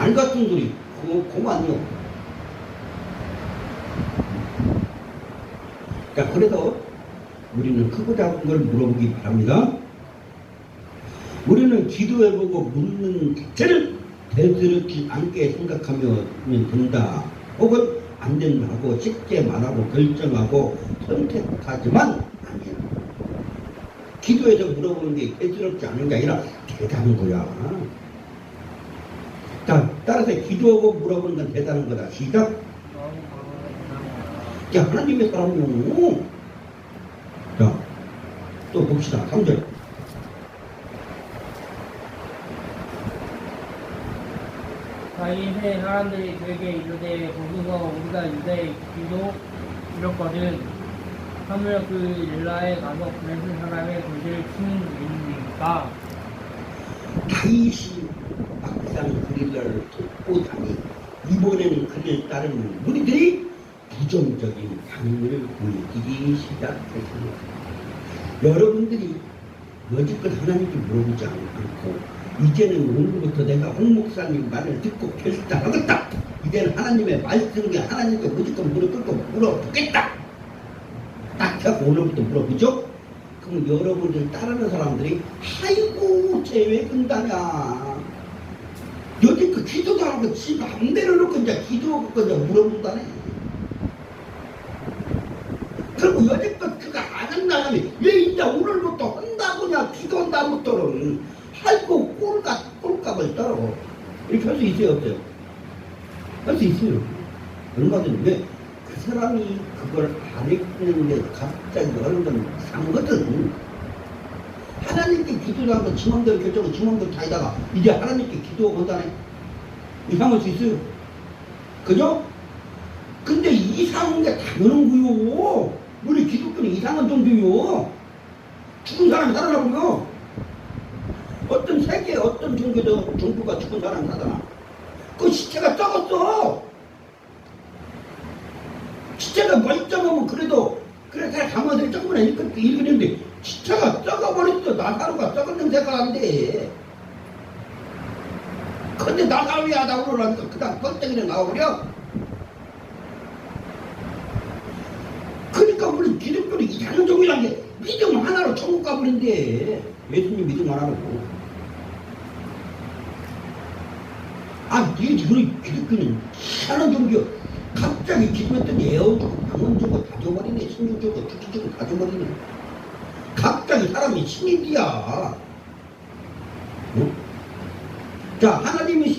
말 같은 소리 그거 그만요. 자 그래도 우리는 크고 작은 걸 물어보기 바랍니다. 우리는 기도해보고 묻는 자체를 대수롭지 않게 생각하면 된다. 혹은 안 된다고 쉽게 말하고 결정하고 선택하지만 아니야. 기도해서 물어보는 게 대수롭지 않은 게 아니라 대단한 거야. 자, 따라서 기도하고 물어보는 건 대단한 거다. 시작. 야, 하나님의 사람이요. 자, 또 봅시다. 3절. 다윗의 사람들이 그에게 이르되 보소서 우리가 유대에 기도 이렇거든 하물며 그 일라에 가서 보내준 사람의 도시를 치는 일입니까? 다윗이 막상 그리를 듣고 다니 이번에는 그를 따르는 무리들이 부정적인 반응을 보이기 시작했습니다. 여러분들이 여지껏 하나님께 물어보지 않고 이제는 오늘부터 내가 홍 목사님 말을 듣고 결단하겠다. 이제는 하나님의 말씀에 하나님께 무조건 무릎 꿇고 물어보겠다. 딱 하고 오늘부터 물어보죠. 그럼 여러분들 따르는 사람들이 아이고 끝나냐 여태껏 기도도 안 하고 지 맘대로 놓고 이제 기도하고 이제 물어본다네 그리고 여태껏 그가 안 한다면 왜 이제 오늘부터 한다고냐 기도한다부터는 아이고 꼴값 꼴값을 떨어 이렇게 할 수 있어요 없어요? 할 수 있어요 얼마든지 왜? 그 사람이 그걸 안 했는데 갑자기 어느 건 이상거든. 하나님께 기도를 하고 지맘대로 결정을 지맘대로 다니다가 이제 하나님께 기도하고 본다네. 이상할 수 있어요. 그죠? 근데 이상한 게 당연한 거요. 우리 기독교는 이상한 종교요. 죽은 사람이 살아나고요. 어떤 세계 어떤 종교도 종교가 죽은 사람이 살아나. 그 시체가 썩었어. 시체가 멀쩡하면 그래도 그래 잘 감아들 조금은 읽- 읽는데 시체가 썩어버렸어 나사로가 썩은 냄새가 안 돼 근데 나사로이 하다 그러니까 그다음 껍데기를 나와버려 그러니까 우리 기독교는 이상한 종이란 게 믿음 하나로 천국 가버린대 예수님 믿음 하나로 아, 이 우리 기독교는 희한한 종교. 갑자기 기도했더니 애워주고 방언 주고 다 줘버리네. 신경 주고 특기주고 다 줘버리네. 갑자기 사람이 신인이야. 어? 자, 하나님이 신